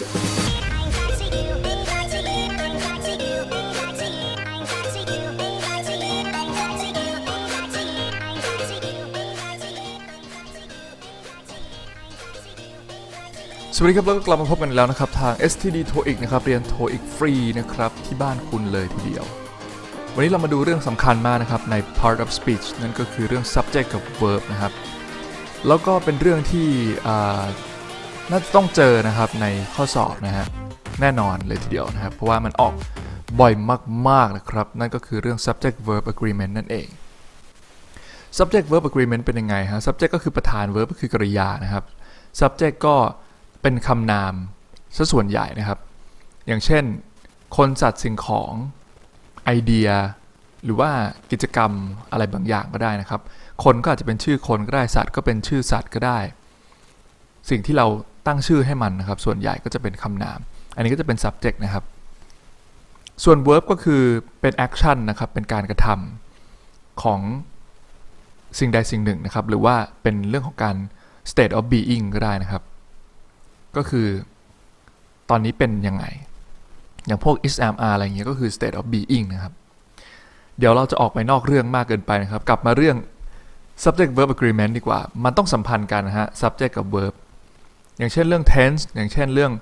สวัสดีครับแล้วก็กลับมาพบกันอีกแล้วนะครับ ทาง STD TOEIC นะครับเรียน TOEIC ฟรีนะครับ ที่บ้านคุณเลยทีเดียว วันนี้เรามาดูเรื่องสำคัญมากนะครับ ใน part of speech นั่นก็คือเรื่อง subject กับ verb นะครับ แล้วก็เป็นเรื่องที่ น่าจะต้องเจอนะครับในข้อสอบนะฮะแน่นอนเลยทีเดียวนะครับ เพราะว่ามันออกบ่อยมากๆนะครับ นั่นก็คือเรื่อง subject verb agreement นั่นเอง subject verb agreement เป็นยังไงฮะ subject ก็คือประธาน verb ก็คือกริยานะครับ subject ก็เป็นคำนามซะส่วนใหญ่นะครับ อย่างเช่น คนสัตว์สิ่งของไอเดีย หรือว่ากิจกรรมอะไรบางอย่างก็ได้นะครับ คนก็อาจจะเป็นชื่อคนก็ได้สัตว์ก็เป็นชื่อสัตว์ก็ได้ สิ่งที่เรา ตั้งชื่อให้มันนะครับ ส่วนใหญ่ก็จะเป็นคำนาม อันนี้ก็จะเป็น subject นะครับ ส่วน verb ก็คือเป็น action นะครับ เป็นการกระทำของสิ่งใดสิ่งหนึ่งนะครับ หรือว่าเป็นเรื่องของการ state of being ก็ได้นะครับ ก็คือตอนนี้เป็นยังไง อย่างพวก is am are อะไรเงี้ยก็คือ state of being นะครับ เดี๋ยวเราจะออกไปนอกเรื่องมากเกินไปนะครับ กลับมาเรื่อง subject verb agreement ดีกว่า มันต้องสัมพันธ์กันนะฮะ subject กับ verb อย่างเช่นเรื่อง tense อย่างเช่นเรื่อง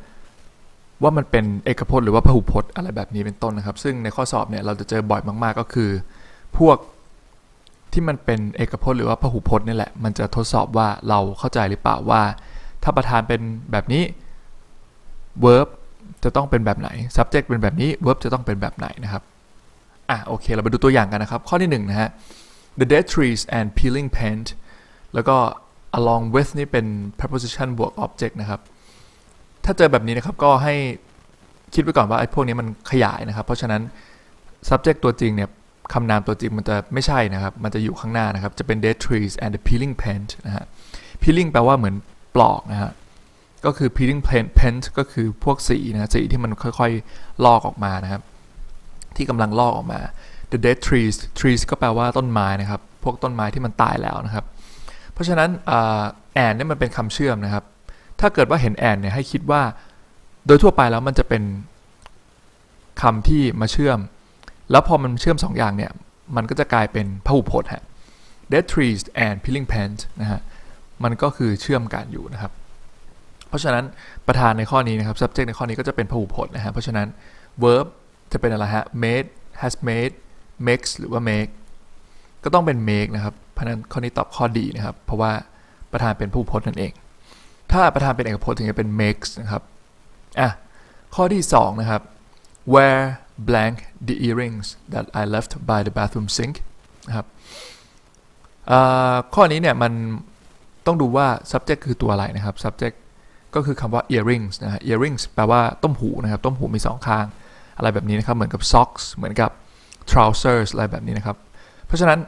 ว่ามันเป็นเอกพจน์หรือว่าพหุพจน์อะไรแบบนี้เป็นต้นนะครับ ซึ่งในข้อสอบเนี่ยเราจะเจอบ่อยมากๆก็คือ พวกที่มันเป็นเอกพจน์หรือว่าพหุพจน์นี่แหละมันจะทดสอบว่าเราเข้าใจหรือเปล่าว่า ถ้าประธานเป็นแบบนี้ verb จะต้องเป็นแบบไหน subject เป็นแบบนี้ verb จะต้องเป็นแบบไหนนะครับอะโอเค เราไปดูตัวอย่างกันนะครับ ข้อที่หนึ่งนะฮะ the dead trees and peeling paint แล้วก็ along with นี่เป็น preposition บวก object นะครับ ถ้าเจอแบบนี้นะครับก็ให้คิดไว้ก่อนว่าไอ้พวกนี้มันขยายนะครับ เพราะฉะนั้น subject ตัวจริงเนี่ยคำนามตัวจริงมันจะไม่ใช่นะครับ มันจะอยู่ข้างหน้านะครับ จะเป็น dead trees and the peeling paint นะฮะ peeling แปลว่าเหมือนปลอกนะฮะ ก็คือ peeling paint paint ก็คือพวกสีนะสีที่มันค่อยๆ ลอกออกมานะครับ ที่กำลังลอกออกมา the dead trees trees ก็แปลว่าต้นไม้นะครับ พวกต้นไม้ที่มันตายแล้วนะครับ เพราะฉะนั้นแอ่า and เนี่ยมันเป็นคำเชื่อมนะครับ ถ้าเกิดว่าเห็น and เนี่ยให้คิดว่า โดยทั่วไปแล้วมันจะเป็นคำที่มาเชื่อม แล้วพอมันเชื่อมสองอย่างเนี่ย มันก็จะกลายเป็นพหุพจน์ฮะ dead trees and peeling pants นะฮะ มันก็คือเชื่อมกันอยู่นะครับ เพราะฉะนั้นประธานในข้อนี้นะครับ subject ในข้อนี้ก็จะเป็นพหุพจน์นะฮะ เพราะฉะนั้น verb จะเป็นอะไรฮะ made has made makes หรือว่า make ก็ต้องเป็น make นะครับ เพราะนั้นข้อนี้ตอบข้อดีนะครับ เพราะว่าประธานเป็นพหุพจน์นั่นเอง ถ้าประธานเป็นเอกพจน์ถึงจะเป็น makes นะครับอะข้อที่สองนะครับ where blank the earrings that I left by the bathroom sink นะครับข้อนี้เนี่ยมันต้องดูว่า subject คือตัวอะไรนะครับ subject ก็คือคำว่า earrings นะ earrings แปลว่าต้มหูนะครับ ต้มหูมีสองข้าง อะไรแบบนี้นะครับ เหมือนกับ socks เหมือนกับ trousers อะไรแบบนี้นะครับ เพราะฉะนั้น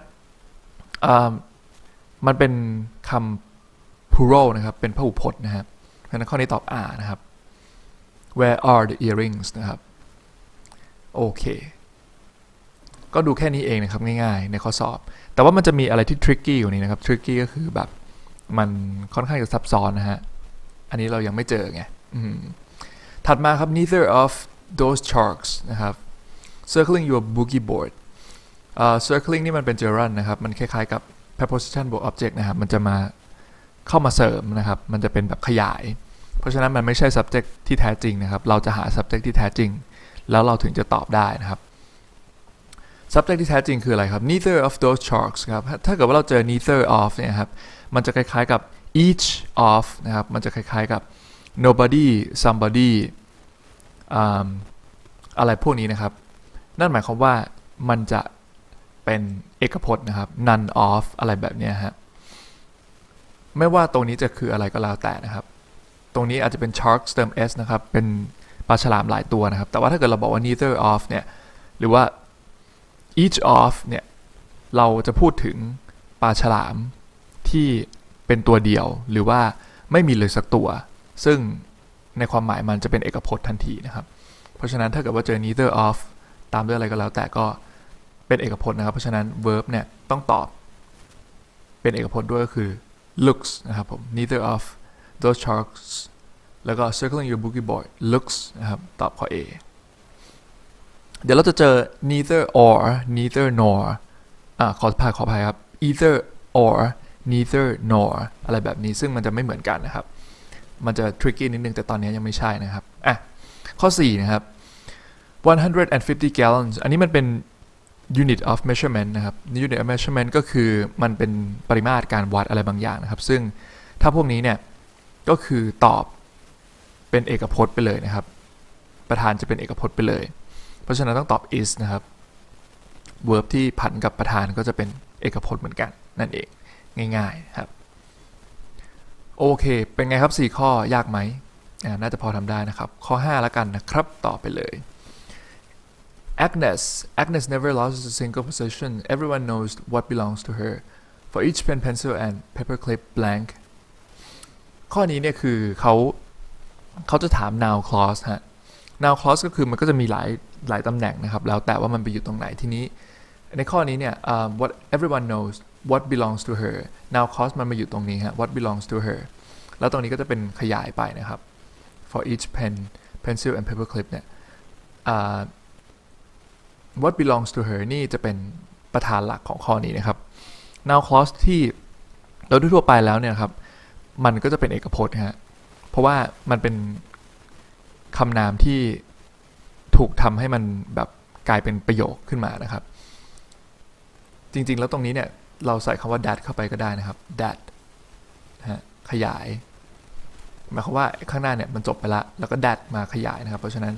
มันเป็นคำ plural นะครับ เป็นพหุพจน์นะครับเพราะนั้นข้อนี้ตอบ R นะครับ where are the earrings นะครับ โอเค ก็ดูแค่นี้เองนะครับ ง่ายๆ ในข้อสอบ แต่ว่ามันจะมีอะไรที่ tricky อยู่นี้นะครับ tricky ก็คือแบบมันค่อนข้างจะซับซ้อนนะฮะ อันนี้เรายังไม่เจอไงอถัดมาครับ neither of those sharks นะครับ circling your boogie board อ่า circling นี่มันเป็น gerund นะครับ มันคล้ายๆกับ preposition บวก object นะครับ มันจะมาเข้ามาเสริมนะครับ มันจะเป็นแบบขยาย เพราะฉะนั้นมันไม่ใช่ subject ที่แท้จริงนะครับ เราจะหา subject ที่แท้จริง แล้วเราถึงจะตอบได้นะครับ subject ที่แท้จริงคืออะไรครับ neither of those sharks ครับ ถ้าเกิดว่าเราเจอ neither of เนี่ยครับ มันจะคล้ายๆกับ each of นะครับ มันจะคล้ายๆกับ nobody somebody ออะไรพวกนี้นะครับ นั่นหมายความว่ามันจะ เป็นเอกพจน์นะครับ none of อะไรแบบนี้ฮะ ไม่ว่าตรงนี้จะคืออะไรก็แล้วแต่นะครับ ตรงนี้อาจจะเป็น sharks เติม s นะครับ เป็นปลาฉลามหลายตัวนะครับ แต่ว่าถ้าเกิดเราบอกว่า neither of เนี่ย หรือว่า each of เนี่ย เราจะพูดถึงปลาฉลามที่เป็นตัวเดียว หรือว่าไม่มีเลยสักตัว ซึ่งในความหมายมันจะเป็นเอกพจน์ทันทีนะครับ เพราะฉะนั้นถ้าเกิดว่าเจอ neither of ตามด้วยอะไรก็แล้วแต่ก็ เป็นเอกพจน์นะครับ เพราะฉะนั้น verb เนี่ยต้องตอบเป็นเอกพจน์ด้วยก็คือ looks นะครับผม neither of those sharks แล้วก็ circling your boogie board looks นะครับตอบข้อ A เดี๋ยวเราจะเจอ neither or neither nor อ่าขอพายขออภัยครับ either or neither nor อะไรแบบนี้ซึ่งมันจะไม่เหมือนกันนะครับ มันจะ tricky นิดนึงแต่ตอนนี้ยังไม่ใช่นะครับ อะ ข้อ 4 นะครับ 150 gallons อันนี้มันเป็น unit of measurement นะครับ unit of measurement ก็คือมันเป็นปริมาตรการวัดอะไรบางอย่างนะครับ ซึ่งถ้าพวกนี้เนี่ย ก็คือตอบเป็นเอกพจน์ไปเลยนะครับ ประธานจะเป็นเอกพจน์ไปเลย เพราะฉะนั้นต้องตอบ is นะครับ verb ที่ผันกับประธานก็จะเป็นเอกพจน์เหมือนกันนั่นเองง่ายๆครับโอเค เป็นไงครับ 4 ข้อยากไหมน่าจะพอทำได้นะครับ ข้อ 5 แล้วกันนะครับ ต่อไปเลย Agnes Agnes never loses a single possession everyone knows what belongs to her for each pen pencil and paperclip blank ข้อนี้เนี่ยคือเขาเขาจะถาม noun clause ฮะ noun clause ก็คือมันก็จะมีหลายหลายตำแหน่งนะครับ แล้วแต่ว่ามันไปอยู่ตรงไหนทีนี้ ในข้อนี้เนี่ยอ่า what everyone knows what belongs to her noun clause มันมาอยู่ตรงนี้ฮะ what belongs to her แล้วตรงนี้ก็จะเป็นขยายไปนะครับ for each pen pencil and paperclip เนี่ยอ่า what belongs to her นี่จะเป็นประธานหลักของข้อนี้นะครับ noun clause ที่เราดูทั่วไปแล้วเนี่ยครับ มันก็จะเป็นเอกพจน์ฮะเพราะว่ามันเป็นคำนามที่ถูกทำให้มันแบบกลายเป็นประโยคขึ้นมานะครับ จริง ๆ แล้วตรงนี้เนี่ย เราใส่คำว่า that เข้าไปก็ได้นะครับ that นะฮะขยายหมายความว่าข้างหน้าเนี่ยมันจบไปละแล้วก็ that มาขยายนะครับ เพราะฉะนั้น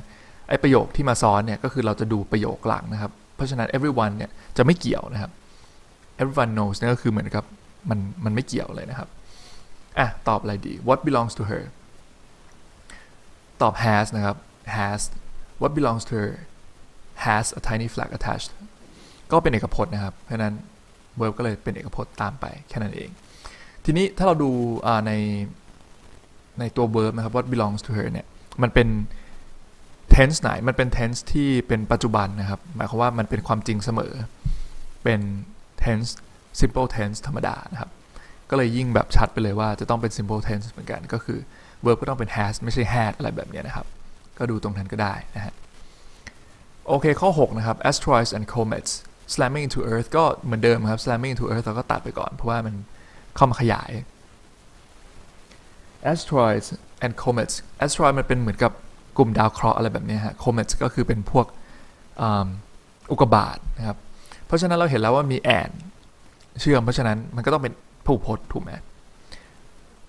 ไอ้ประโยคที่มาซ้อนเนี่ยก็คือเราจะดูประโยคหลังนะครับ เพราะฉะนั้น everyone เนี่ยจะไม่เกี่ยวนะครับ everyone knows เนี่ยก็คือเหมือนกับมันมันไม่เกี่ยวเลยนะครับ อะ ตอบอะไรดี what belongs to her ตอบ has นะครับ has what belongs to her has a tiny flag attached ก็เป็นเอกพจน์นะครับ เพราะฉะนั้น verb ก็เลยเป็นเอกพจน์ตามไปแค่นั้นเอง ทีนี้ถ้าเราดูในในตัว verb นะครับ what belongs to her เนี่ย มันเป็น tense ไหนมันเป็น tense ที่เป็นปัจจุบันนะครับ หมายความว่ามันเป็นความจริงเสมอ เป็น tense simple tense ธรรมดานะครับ ก็เลยยิ่งแบบชัดไปเลยว่าจะต้องเป็น simple tense เหมือนกัน ก็คือ verb ก็ต้องเป็น has ไม่ใช่ had อะไรแบบนี้นะครับ ก็ดูตรงนั้นก็ได้นะฮะ โอเคข้อ 6 นะครับ asteroids and comets slamming into earth ก็เหมือนเดิมครับ slamming into earth เราก็ตัดไปก่อน เพราะว่ามันเข้ามาขยาย asteroids and comets asteroid มันเป็นเหมือนกับ กลุ่มดาวเคราะห์อะไรแบบนี้ฮะ comets ก็คือเป็นพวกอ,อุกกาบาตนะครับ เพราะฉะนั้นเราเห็นแล้วว่ามี and เชื่อม เพราะฉะนั้นมันก็ต้องเป็นผูกพจน์ถูกไหม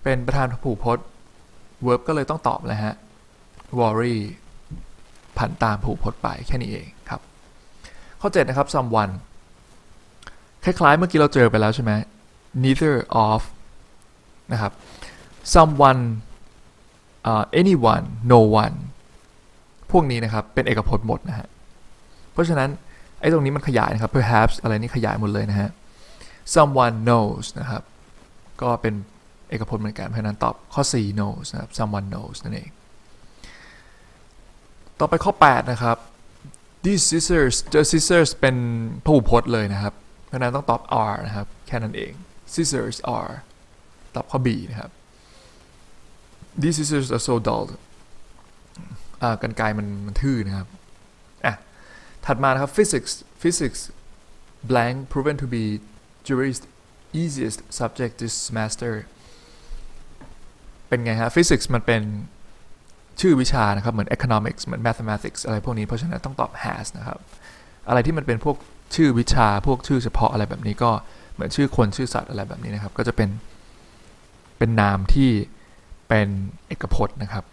เป็นประธานผูกพจน์ verb ก็เลยต้องตอบเลยฮะ worry ผันตามผูกพจน์ไปแค่นี้เองครับ ข้อ 7 นะครับ someone คล้ายๆ เมื่อกี้เราเจอไปแล้วใช่ไหม neither of นะครับ someone uh, anyone no one พวกนี้นะครับเป็นเอกพจน์หมดนะฮะเพราะฉะนั้นไอ้ตรงนี้มันขยายนะครับ perhaps อะไรนี่ขยายหมดเลยนะฮะ someone knows นะครับ ก็เป็นเอกพจน์เหมือนกันเพราะนั้นตอบข้อ 4 knows นะครับ someone knows นั่นเอง ต่อไปข้อ 8 นะครับ these scissors the scissors เป็นพหูพจน์เลยนะครับ เพราะนั้นต้องตอบ are นะครับ แค่นั้นเอง scissors are ตอบข้อ B นะครับ these scissors are so dull กันไกลมันมันทื่อนะครับอะถัดมานะครับ physics physics blank proven to be jury's easiest subject this semester เป็นไงฮะ physics มันเป็นชื่อวิชานะครับ เหมือน economics เหมือน mathematics อะไรพวกนี้เพราะฉะนั้นต้องตอบ has นะครับ อะไรที่มันเป็นพวกชื่อวิชาพวกชื่อเฉพาะอะไรแบบนี้ก็เหมือนชื่อคนชื่อสัตว์อะไรแบบนี้นะครับ ก็จะเป็นเป็นนามที่เป็นเอกพจน์นะครับ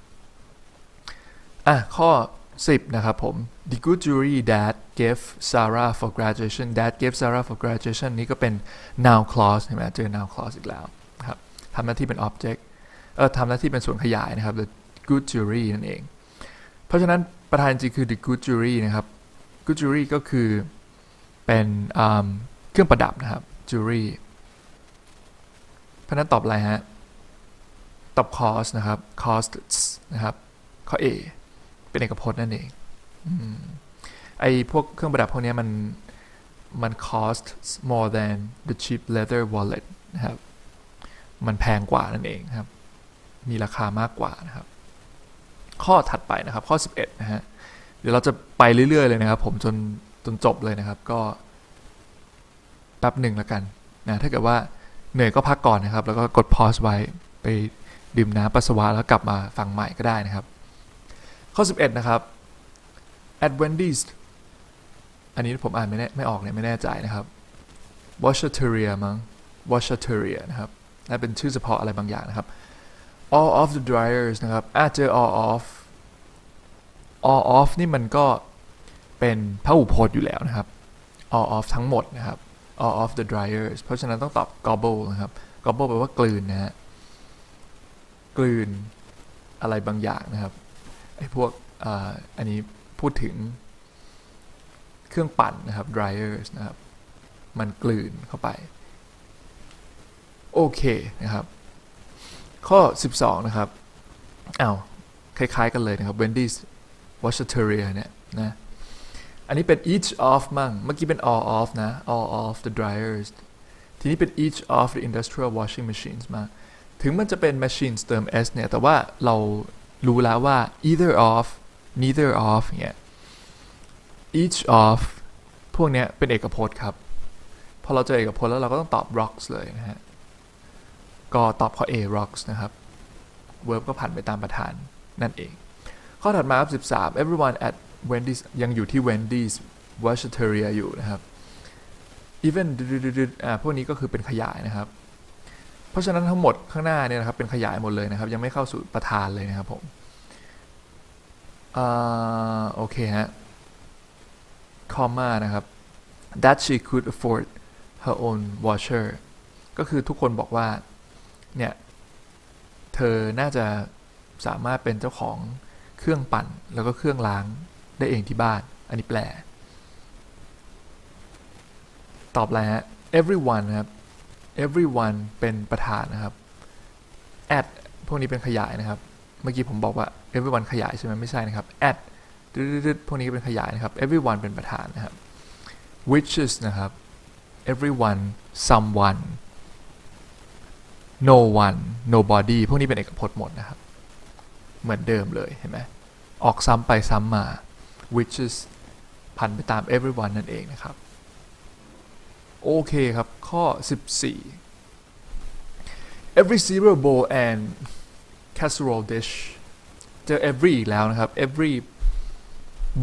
อะข้อ 10 นะครับผม the good jury that gave Sarah for graduation that gave Sarah for graduation นี่ก็เป็น noun clause เห็นไหมเจอ noun clause อีกแล้วครับทำหน้าที่เป็น object เออทำหน้าที่เป็นส่วนขยายนะครับ the good jury นั่นเอง เพราะฉะนั้นประธานจริงคือ the good jury นะครับ good jury ก็คือเป็นเครื่องประดับนะครับ jury เพราะฉะนั้นตอบอะไรฮะ ตอบ cost นะครับ costs นะครับ ข้อ A เป็นเอกพจน์นั่นเองอไอพวกเครื่องประดับพวกนี้มันมัน cost more than the cheap leather wallet นะครับ มันแพงกว่านั่นเองครับ มีราคามากกว่านะครับ ข้อถัดไปนะครับ ข้อ 11 นะฮะ เดี๋ยวเราจะไปเรื่อย ๆ เลยนะครับ ผมจนจนจบเลยนะครับ ก็แป๊บหนึ่งแล้วกันนะ ถ้าเกิดว่าเหนื่อยก็พักก่อนนะครับ แล้วก็กดพอสไว้ ไปดื่มน้ำปัสสาวะแล้วกลับมาฟังใหม่ก็ได้นะครับ ข้อ 11 นะครับ at Wendy's อันนี้ผมอ่านไม่แน่ไม่ออกเนี่ยไม่แน่ใจนะครับ washateria มั้ง washateria นะครับน่าเป็นชื่อเฉพาะอะไรบางอย่างนะครับ all of the dryers นะครับอะเจอ all of all of นี่มันก็เป็นพหูพจน์อยู่แล้วนะครับ all of ทั้งหมดนะครับ all of the dryers เพราะฉะนั้นต้องตอบ gobble นะครับ gobble แปลว่ากลืนนะฮะ กลืนอะไรบางอย่างนะครับ ไอ้พวกอันนี้พูดถึงเครื่องปั่นนะครับ dryers นะครับ มันกลืนเข้าไป โอเคนะครับ ข้อ 12 นะครับอ้าวคล้ายๆกันเลยนะครับ Wendy's Washateria เนี่ยนะอันนี้เป็น each of มั่ง เมื่อกี้เป็น all of นะ all of the dryers ทีนี้เป็น each of the industrial washing machines มา ถึงมันจะเป็น machines เติม s เนี่ย แต่ว่าเรา รู้แล้วว่า either of neither of เนี่ย each of พวกเนี้ยเป็นเอกพจน์ครับ พอเราเจอเอกพจน์แล้วเราก็ต้องตอบ rocks เลยนะฮะ ก็ตอบข้อ A rocks นะครับ verb ก็ผันไปตามประธานนั่นเอง ข้อถัดมาครับ13 everyone at Wendy's ยังอยู่ที่ Wendy's Washateria อยู่นะครับ even อ่าพวกนี้ก็คือเป็นขยายนะครับ เพราะฉะนั้นทั้งหมดข้างหน้าเนี่ยนะครับเป็นขยายหมดเลยนะครับ ยังไม่เข้าสู่ประธานเลยนะครับผมอโอเคฮะ comma นะครับ that she could afford her own washer ก็คือทุกคนบอกว่าเนี่ยเธอน่าจะสามารถเป็นเจ้าของเครื่องปั่นแล้วก็เครื่องล้างได้เองที่บ้าน อันนี้แปล ตอบอะไรฮะ everyone ครับ everyone เป็นประธานนะครับ at พวกนี้เป็นขยายนะครับ เมื่อกี้ผมบอกว่า everyone ขยายใช่ไหมไม่ใช่นะครับ at พวกนี้เป็นขยายนะครับ everyone เป็นประธานนะครับ whiches นะครับ everyone someone no one nobody พวกนี้เป็นเอกพจน์หมดนะครับ เหมือนเดิมเลยเห็นไหมออกซ้ำไปซ้ำมา whiches พันไปตาม everyone นั่นเองนะครับ โอเคครับ ข้อ 14 every cereal bowl and casserole dish เจอ every อีกแล้วนะครับ every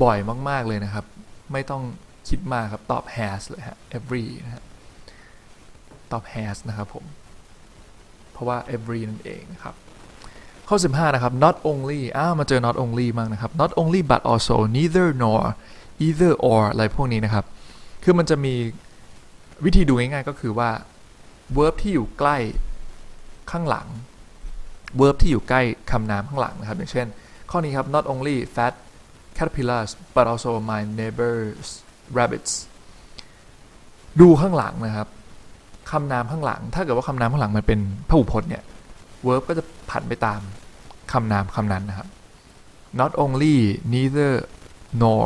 บ่อยมาก ๆ เลยนะครับ ไม่ต้องคิดมากครับ ตอบ has เลยฮะ every นะฮะ ตอบ has นะครับผม เพราะว่า every นั่นเองนะครับ ข้อ 15 นะครับ not only อ้าวมาเจอ not only มั่งนะครับ not only but also neither nor either or อะไรพวกนี้นะครับ คือมันจะมี วิธีดูง่ายๆก็คือว่า verb ที่อยู่ใกล้ข้างหลัง verb ที่อยู่ใกล้คำนามข้างหลังนะครับ อย่างเช่น ข้อนี้ครับ not only fat caterpillars but also my neighbors rabbits ดูข้างหลังนะครับคำนามข้างหลัง ถ้าเกิดว่าคำนามข้างหลังมันเป็นพหูพจน์เนี่ย verb ก็จะผันไปตามคำนามคำนั้นนะครับ not only neither nor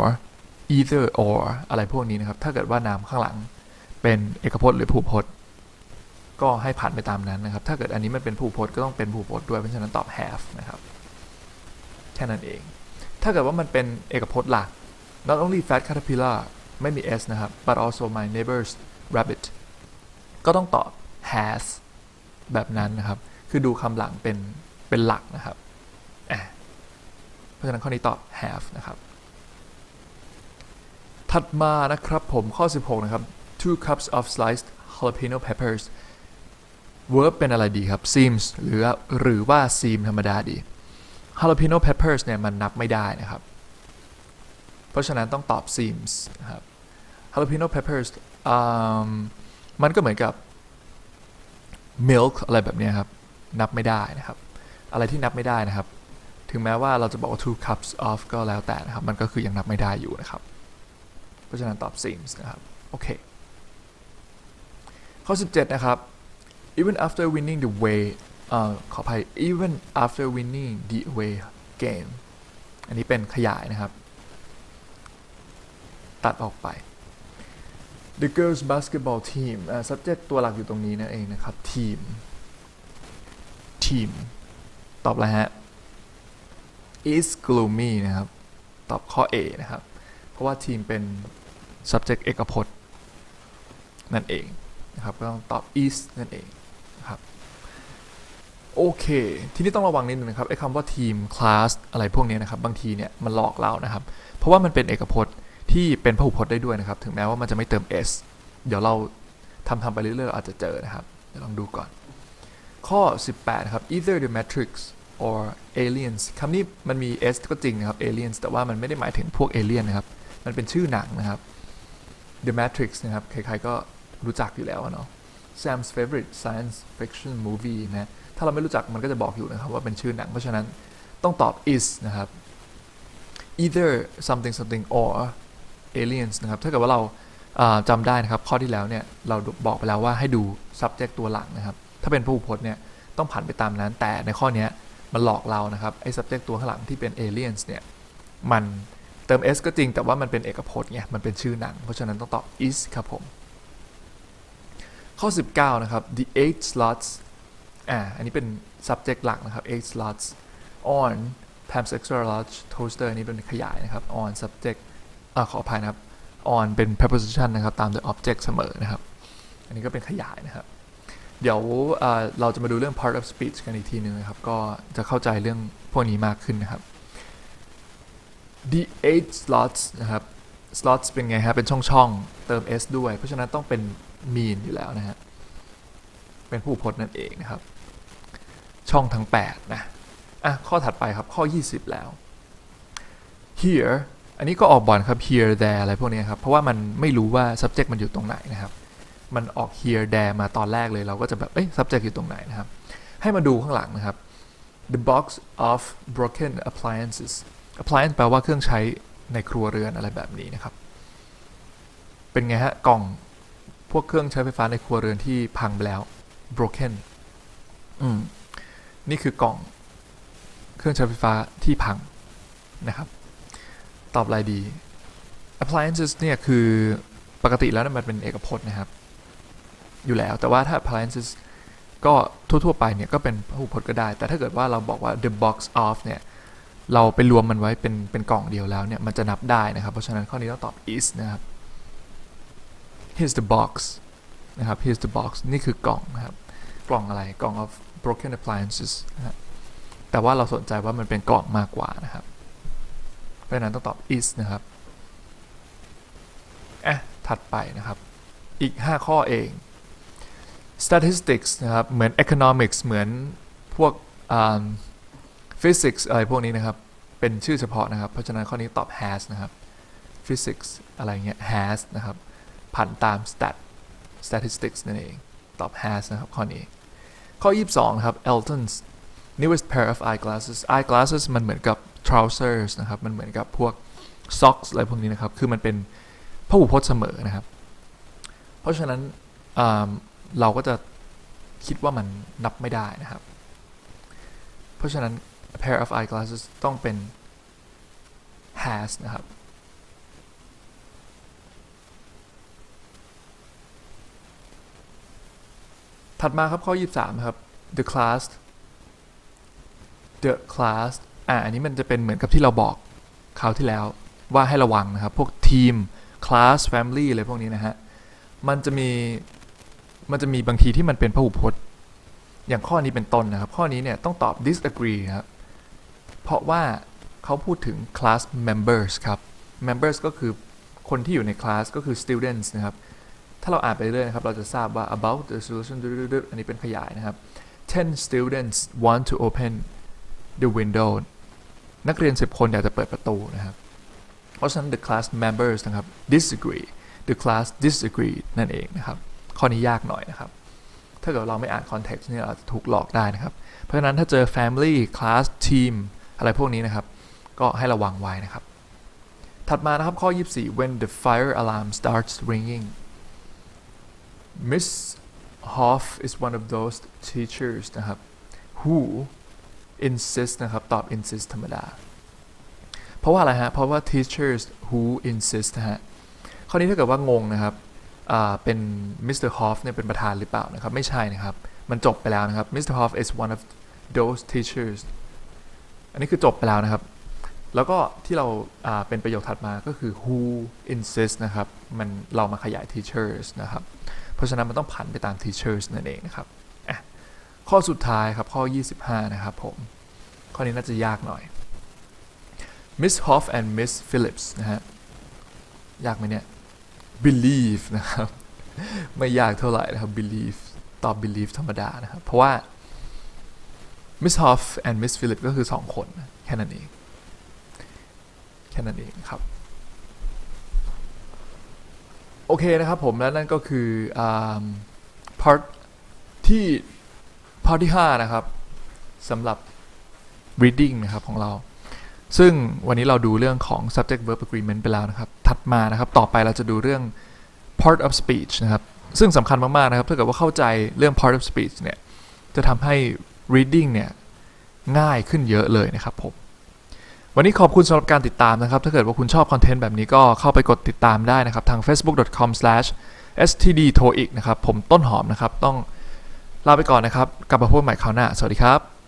either or อะไรพวกนี้นะครับ ถ้าเกิดว่านามข้างหลัง เป็นเอกพจน์หรือพหูพจน์ ก็ให้ผันไปตามนั้นนะครับ ถ้าเกิดอันนี้มันเป็นพหูพจน์ก็ต้องเป็นพหูพจน์ด้วยเพราะฉะนั้นตอบ have นะครับแค่นั้นเอง ถ้าเกิดว่ามันเป็นเอกพจน์หลัก not only fat caterpillar ไม่มี s นะครับ but also my neighbor's rabbit ก็ต้องตอบ has แบบนั้นนะครับ คือดูคำหลังเป็นเป็นหลักนะครับ เพราะฉะนั้นข้อนี้ตอบ have นะครับ ถัดมานะครับผมข้อ 16 นะครับ two cups of sliced jalapeno peppers verb เป็นอะไรดีครับ seems หรือหรือว่า seem ธรรมดาดี jalapeno peppers เนี่ยมันนับไม่ได้นะครับ เพราะฉะนั้นต้องตอบ seems นะครับ jalapeno peppers มันก็เหมือนกับ milk อะไรแบบนี้ครับ นับไม่ได้นะครับ อะไรที่นับไม่ได้นะครับ ถึงแม้ว่าเราจะบอกว่า two cups of ก็แล้วแต่นะครับ มันก็คือยังนับไม่ได้อยู่นะครับ เพราะฉะนั้นตอบ seems นะครับ โอเค ข้อ 17 นะครับ even after winning the way เอ่อขออภัย even after winning the way game อันนี้เป็นขยายนะครับ ตัดออกไป the girls basketball team อ่า subject ตัวหลักอยู่ตรงนี้นั่นเองนะครับ team team ตอบอะไรฮะ is gloomy นะครับ ตอบข้อ A นะครับ เพราะว่าทีมเป็น subject เอกพจน์ นั่นเอง นะครับก็ต้องตอบ is นั่นเองนะครับโอเค ทีนี้ต้องระวังนิดนึงนะครับไอ้คำว่าทีมคลาสอะไรพวกนี้นะครับ บางทีเนี่ยมันหลอกเรานะครับ เพราะว่ามันเป็นเอกพจน์ที่เป็นพหูพจน์ได้ด้วยนะครับ ถึงแม้ว่ามันจะไม่เติม s เดี๋ยวเราทำทำไปเรื่อยๆเราอาจจะเจอนะครับ เดี๋ยวลองดูก่อน ข้อ 18 ครับ either the matrix or aliens คำนี้มันมี s ก็จริงนะครับ aliens แต่ว่ามันไม่ได้หมายถึงพวก alien นะครับ มันเป็นชื่อหนังนะครับ the matrix นะครับ ใครๆก็ รู้จักอยู่แล้วเนาะ Sam's favorite science fiction movie นะถ้าเราไม่รู้จักมันก็จะบอกอยู่นะครับว่าเป็นชื่อหนัง เพราะฉะนั้นต้องตอบ is นะครับ either something something or aliens นะครับ ถ้าเกิดว่าเราอ่าจำได้นะครับ ข้อที่แล้วเนี่ย เราบอกไปแล้วว่าให้ดู subject ตัวหลังนะครับ ถ้าเป็นผู้พจน์เนี่ย ต้องผันไปตามนั้น แต่ในข้อนี้มันหลอกเรานะครับไอ้ subject ตัวข้างหลังที่เป็น aliens เนี่ยมันเติม s ก็จริงแต่ว่ามันเป็นเอกพจน์ไงมันเป็นชื่อหนัง เพราะฉะนั้นต้องตอบ is ครับผม ข้อ 19 นะครับ the eight slots อ่าอันนี้เป็น subject หลักนะครับ eight slots on times extra large toaster อันนี้เป็นขยายนะครับ on subject อ่าขออภัยนะครับ on เป็น preposition นะครับ ตามด้วย object เสมอนะครับ อันนี้ก็เป็นขยายนะครับ เดี๋ยวเราจะมาดูเรื่อง part of speech กันอีกทีหนึงนะครับ ก็จะเข้าใจเรื่องพวกนี้มากขึ้นนะครับ the eight slots นะครับ slots เป็นไงฮะ เป็นช่องๆ เติม s ด้วย เพราะฉะนั้นต้องเป็น mean อยู่แล้วนะฮะ เป็นผู้พจน์นั่นเองนะครับ ช่องทั้ง 8 นะ อะ ข้อถัดไปครับ ข้อ 20 แล้ว here อันนี้ก็ออกบ่อนครับ here there อะไรพวกนี้ครับ เพราะว่ามันไม่รู้ว่า subject มันอยู่ตรงไหนนะครับ มันออก here there มาตอนแรกเลยเราก็จะแบบ เอ้ย subject อยู่ตรงไหนนะครับ ให้มาดูข้างหลังนะครับ the box of broken appliances appliance แปลว่าเครื่องใช้ในครัวเรือนอะไรแบบนี้นะครับ เป็นไงฮะ กล่อง พวกเครื่องใช้ไฟฟ้าในครัวเรือนที่พังไปแล้ว broken อืมนี่คือกล่อง เครื่องใช้ไฟฟ้าที่พังนะครับ ตอบอะไรดี appliances เนี่ยคือปกติแล้วเนี่ยมันเป็นเอกพจน์นะครับ อยู่แล้วแต่ว่าถ้า appliances ก็ทั่ว ๆ ไปเนี่ยก็เป็นพหูพจน์ก็ได้ แต่ถ้าเกิดว่าเราบอกว่า the box of เนี่ย เราไปรวมมันไว้เป็นเป็นกล่องเดียวแล้วเนี่ย มันจะนับได้นะครับ เพราะฉะนั้นข้อนี้ต้องตอบ is นะครับ here's the box นะครับ here's the box นี่คือกล่องนะครับ กล่องอะไร กล่อง of broken appliances นะแต่ว่าเราสนใจว่ามันเป็นกล่องมากกว่านะครับ เพราะฉะนั้นต้องตอบ is นะครับอะถัดไปนะครับ อีก 5 ข้อเอง statistics นะครับ เหมือน economics เหมือนพวก physics อะไรพวกนี้นะครับ เป็นชื่อเฉพาะนะครับ เพราะฉะนั้นข้อนี้ตอบ has นะครับ physics อะไรเงี้ย has นะครับ ผันตาม stat statistics นั่นเอง ตอบ has นะครับ ข้อนี้ ข้อ 22 นะครับ Elton's newest pair of eyeglasses eyeglasses มันเหมือนกับ trousers นะครับ มันเหมือนกับพวก socks อะไรพวกนี้นะครับ คือมันเป็นพหูพจน์เสมอนะครับ เพราะฉะนั้นเราก็จะคิดว่ามันนับไม่ได้นะครับ เพราะฉะนั้น a pair of eyeglasses ต้องเป็น has นะครับ ถัดมาครับข้อ 23 ครับ the class the class อ่าอันนี้มันจะเป็นเหมือนกับที่เราบอกคราวที่แล้วว่าให้ระวังนะครับ พวกทีม class family อะไรพวกนี้นะฮะ มันจะมี มันจะมีบางทีที่มันเป็นพหูพจน์ อย่างข้อนี้เป็นต้นนะครับ ข้อนี้เนี่ยต้องตอบ disagree ครับ เพราะว่าเขาพูดถึง class members ครับ members ก็คือคนที่อยู่ใน class ก็คือ students นะครับ ถ้าเราอ่านไปเรื่อยนะครับ เราจะทราบว่า about the solution อันนี้เป็นขยายนะครับ10 students want to open the window นักเรียน 10 คนอยากจะเปิดประตูนะครับ เพราะฉะนั้น the class members นะครับ disagree the class disagree นั่นเองนะครับ ข้อนี้ยากหน่อยนะครับ ถ้าเกิดเราไม่อ่าน context เนี่ยอาจจะถูกหลอกได้นะครับ เพราะฉะนั้นถ้าเจอ family class team อะไรพวกนี้นะครับ ก็ให้ระวังไว้นะครับ ถัดมานะครับข้อ 24 when the fire alarm starts ringing Miss Hoff is one of those teachers นะครับ who insist นะครับ ตอบ insist ธรรมดา เพราะว่าอะไรฮะ เพราะว่า teachers who insist นะฮะ ข้อนี้ถ้าเกิดว่างงนะครับอ่าเป็น Mr. Hoff เนี่ยเป็นประธานหรือเปล่านะครับ ไม่ใช่นะครับ มันจบไปแล้วนะครับ Mr. Hoff is one of those teachers อันนี้คือจบไปแล้วนะครับ แล้วก็ที่เราอ่าเป็นประโยคถัดมาก็คือ who insist นะครับ มันเรามาขยาย teachers นะครับ ราะฉะนั้นมันต้องผันไปตาม teachers นั่นเองนะครับข้อสุดท้ายครับ ข้อ 25 นะครับผม ข้อนี้น่าจะยากหน่อย Miss Hoff and Miss Phillips นะฮะ ยากไหมเนี่ย believe นะครับ ไม่ยากเท่าไหร่นะครับ believe ตอบ believe ธรรมดานะครับ เพราะว่า Miss Hoff and Miss Phillips ก็คือสองคน แค่นั้นเอง แค่นั้นเองครับ โอเคนะครับผมและนั่นก็คืออ่า part ที่ part ที่ 5 นะครับสำหรับ reading นะครับของเรา ซึ่งวันนี้เราดูเรื่องของ subject verb agreement ไปแล้วนะครับ ถัดมานะครับ ต่อไปเราจะดูเรื่อง part of speech นะครับ ซึ่งสำคัญมาก ๆ นะครับ ถ้าเกิดว่าเข้าใจเรื่อง part of speech เนี่ย จะทำให้ reading เนี่ย ง่ายขึ้นเยอะเลยนะครับผม วันนี้ขอบคุณสำหรับการติดตามนะครับ ถ้าเกิดว่าคุณชอบคอนเทนต์แบบนี้ก็เข้าไปกดติดตามได้นะครับ ทาง facebook.com/stdtoic นะครับ ผมต้นหอมนะครับ ต้องลาไปก่อนนะครับ กลับมาพบใหม่คราวหน้า สวัสดีครับ